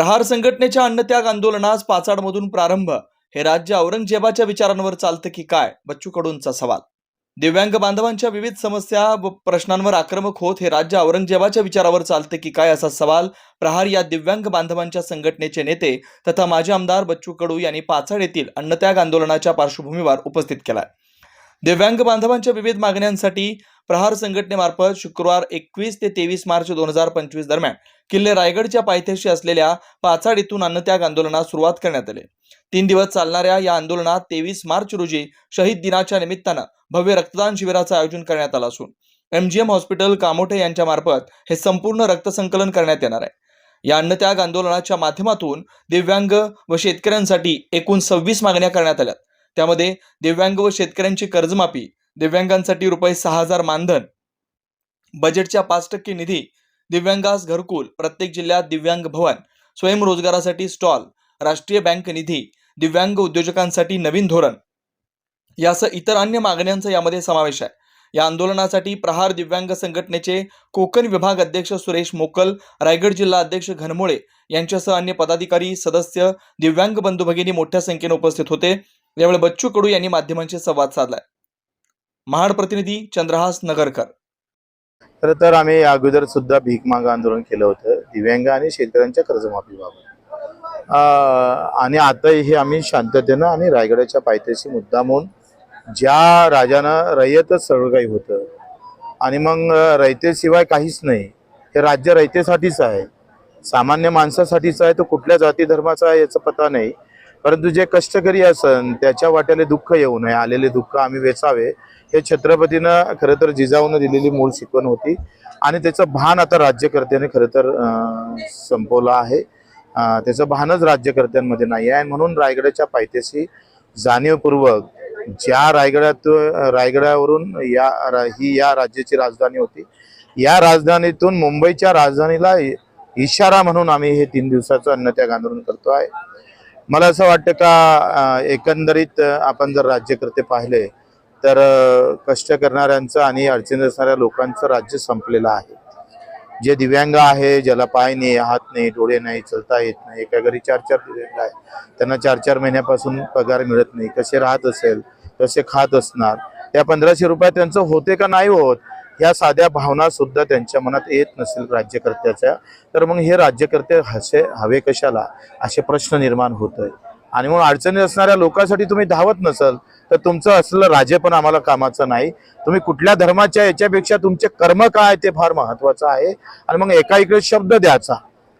प्रहार संघटनेच्या अन्नत्याग आंदोलनास पाचाडमधून प्रारंभ. हे राज्य औरंगजेबाच्या विचारांवर चालतं की काय? बच्चू कडूंचा सवाल. दिव्यांग बांधवांच्या विविध समस्या व प्रश्नांवर आक्रमक होत हे राज्य औरंगजेबाच्या विचारावर चालते की काय असा सवाल प्रहार या दिव्यांग बांधवांच्या संघटनेचे नेते तथा माजी आमदार बच्चू कडू यांनी पाचाड येथील अन्नत्याग आंदोलनाच्या पार्श्वभूमीवर उपस्थित केलाय. दिव्यांग बांधवांच्या विविध मागण्यांसाठी प्रहार संघटनेमार्फत शुक्रवार एकवीस ते तेवीस मार्च दोन हजार पंचवीस दरम्यान किल्ले रायगडच्या पायथ्याशी असलेल्या पाचाड येथून अन्नत्याग आंदोलनास सुरुवात करण्यात आली. तीन दिवस चालणाऱ्या या आंदोलनात तेवीस मार्च रोजी शहीद दिनाच्या निमित्तानं भव्य रक्तदान शिबिराचं आयोजन करण्यात आलं असून एमजीएम हॉस्पिटल कामोठे यांच्या मार्फत हे संपूर्ण रक्तसंकलन करण्यात येणार आहे. या अन्नत्याग आंदोलनाच्या माध्यमातून दिव्यांग व शेतकऱ्यांसाठी एकूण सव्वीस मागण्या करण्यात आल्या त्यामध्ये दिव्यांग व शेतकऱ्यांची कर्जमाफी दिव्यांगांसाठी रुपये सहा हजार मानधन. बजेटच्या पाच टक्के निधी दिव्यांगास घरकुल प्रत्येक जिल्ह्यात दिव्यांग भवन स्वयंरोजगारासाठी स्टॉल राष्ट्रीय बँक निधी दिव्यांग उद्योजकांसाठी नवीन धोरण. यासह इतर अन्य मागण्यांचा यामध्ये समावेश आहे. या आंदोलनासाठी प्रहार दिव्यांग संघटनेचे कोकण विभाग अध्यक्ष सुरेश मोकल रायगड जिल्हा अध्यक्ष घनमोळे यांच्यासह अन्य पदाधिकारी सदस्य दिव्यांग बंधू भगिनी मोठ्या संख्येने उपस्थित होते. यावेळी बच्चू कडू यांनी माध्यमांशी संवाद साधलाय. महाड प्रतिनिधी चंद्रहास नगरकर. खरं तर आम्ही अगोदर सुद्धा भीक माग आंदोलन केलं होतं दिव्यांग आणि शेतकऱ्यांच्या कर्जमाफीबाबत आणि आता हे आम्ही शांततेनं आणि रायगडाच्या पायथ्याशी मुद्दामून ज्या राजानं रयतच सळगाई काही होतं आणि मग रयतेशिवाय काहीच नाही. हे राज्य रयतेसाठीच आहे. सामान्य माणसासाठीच आहे तो कुठल्या जाती धर्माचा आहे याचा पता नाही. परंतु जे कष्टकरी असन त्याच्या वाट्याला दुःख येऊ नये. आलेले दुःख आम्ही वेचावे. हे छत्रपतीनं खरं तर जिजाऊनं दिलेली मूळ शिकवण होती. आणि त्याचं भान आता राज्यकर्त्याने खरं तर संपवलं आहे. त्याचं भानच राज्यकर्त्यांमध्ये नाही आहे. म्हणून रायगडाच्या पायथ्याशी जाणीवपूर्वक ज्या रायगडात रायगडावरून या रा- ही या राज्याची राजधानी होती या राजधानीतून मुंबईच्या राजधानीला इशारा म्हणून आम्ही हे तीन दिवसाचं अन्नत्याग आंदोलन करतो आहे. मला असं वाटतं का एकंदरीत आपण जर राज्यकर्ते पाहिले तर कष्ट करणाऱ्यांचं आणि अडचणीत असणाऱ्या लोकांचं राज्य संपलेलं आहे. जे दिव्यांग आहे ज्याला पाय नाही हात नाही डोळे नाही चलता येत नाही एका घरी चार चार दिव्यांग आहे त्यांना चार चार महिन्यापासून पगार मिळत नाही कसे राहत असेल कसे खात असणार त्या पंधराशे रुपयात त्यांचं होते का नाही होत? ह्या साध्या भावना सुद्धा त्यांच्या मनात येत नसेल राज्यकर्त्याच्या. तर मग हे राज्यकर्ते हसे हवे कशाला? असे प्रश्न निर्माण होत आहे आणि मग अडचणी असणाऱ्या लोकांसाठी तुम्ही धावत नसाल तर तुमचं असलं राजे पण आम्हाला कामाचं नाही. तुम्ही कुठल्या धर्माच्या याच्यापेक्षा तुमचे कर्म काय ते फार महत्वाचं आहे. आणि मग एका इकडे शब्द द्यायचा.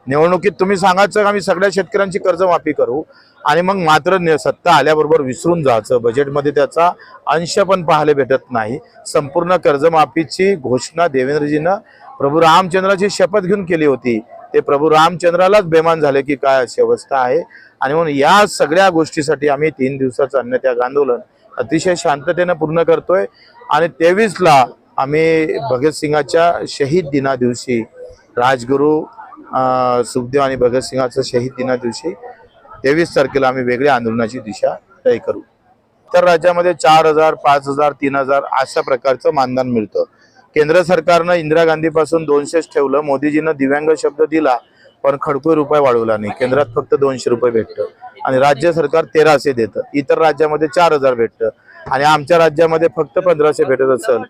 निवडणुकीत तुम्ही सांगायचं का आम्ही सगळ्या शेतकऱ्यांची कर्जमाफी करू? आणि मग मात्र सत्ता आल्याबरोबर विसरून जायचं. बजेटमध्ये त्याचा अंश पण पाहायला भेटत नाही. संपूर्ण कर्जमाफीची घोषणा देवेंद्रजीनं प्रभू रामचंद्राची शपथ घेऊन केली होती. ते प्रभू रामचंद्रालाच बेमान झाले की काय अशी अवस्था आहे. आणि म्हणून या सगळ्या गोष्टीसाठी आम्ही तीन दिवसाचं अन्नत्याग आंदोलन अतिशय शांततेनं पूर्ण करतोय. आणि तेवीसला आम्ही भगतसिंगाच्या शहीद दिना दिवशी राजगुरू सुखदेव आणि भगतसिंगाचं शहीद दिना दिवशी तेवीस तारखेला आम्ही वेगळ्या आंदोलनाची दिशा तय करू. तर राज्यामध्ये चार हजार पाच हजार तीन हजार अशा प्रकारचं मानधन मिळतं. केंद्र सरकारनं इंदिरा गांधी पासून दोनशेच ठेवलं मोदीजीनं दिव्यांग शब्द दिला पण खडकोई रुपये वाढवला नाही. केंद्रात फक्त दोनशे रुपये भेटतं. आणि राज्य सरकार तेराशे देतं. इतर राज्यामध्ये चार हजार भेटतं. आणि आमच्या राज्यामध्ये फक्त पंधराशे भेटत असेल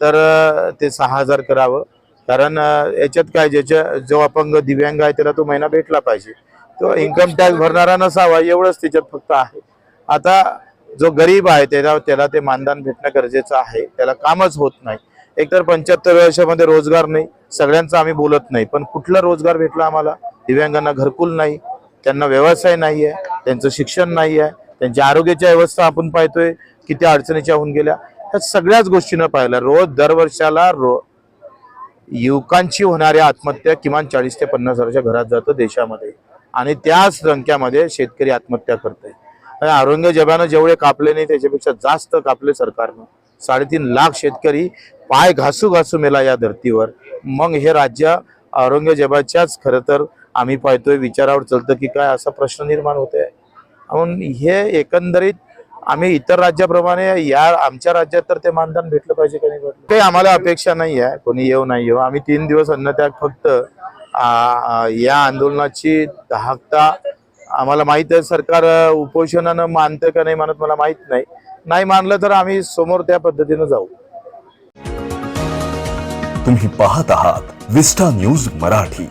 तर ते सहा हजार करावं. कारण याच्यात काय ज्याच्या जो अपंग दिव्यांग आहे त्याला तो महिना भेटला पाहिजे. तो इन्कम टॅक्स भरणारा नसावा एवढंच त्याच्यात फक्त आहे. आता जो गरीब आहे त्याला त्याला ते मानधन भेटणं गरजेचं आहे. त्याला कामच होत नाही. एकतर पंच्याहत्तर वर्षामध्ये रोजगार नाही सगळ्यांचा आम्ही बोलत नाही. पण कुठला रोजगार भेटला आम्हाला? दिव्यांगांना घरकुल नाही त्यांना व्यवसाय नाही आहे त्यांचं शिक्षण नाही आहे त्यांच्या आरोग्याच्या व्यवस्था आपण पाहतोय किती अडचणीच्या होऊन गेल्या. ह्या सगळ्याच गोष्टीनं पाहिलं. रोज दरवर्षाला रो युवकांची होणाऱ्या आत्महत्या किमान चाळीस ते पन्नास हजाराच्या घरात जातं देशामध्ये. आणि त्याच संख्यामध्ये शेतकरी आत्महत्या करतोय. आणि औरंगजेबानं जेवढे कापले नाही त्याच्यापेक्षा जास्त कापले सरकारनं. साडेतीन लाख शेतकरी पाय घासू घासू मेला या धर्तीवर. मग हे राज्य औरंगजेबाच्याच खरं तर आम्ही पाहतोय. विचारावर चालतं की काय असा प्रश्न निर्माण होतोय. म्हणून हे एकंदरीत आम्ही इतर राज्याप्रमाणे या आमच्या राज्यात तर ते मानधन भेटलं पाहिजे का नाही भेटलं? काही आम्हाला अपेक्षा नाही आहे. कोणी येऊ नाही येऊ. आम्ही तीन दिवस अन्नत्याग फक्त या आंदोलनाची धाकता आम्हाला माहीत आहे. सरकार उपोषणानं मानतं का नाही मानत मला माहीत नाही. नाही मानलं तर आम्ही समोर त्या पद्धतीनं जाऊ. तुम्ही पाहत आहात विस्टा न्यूज मराठी.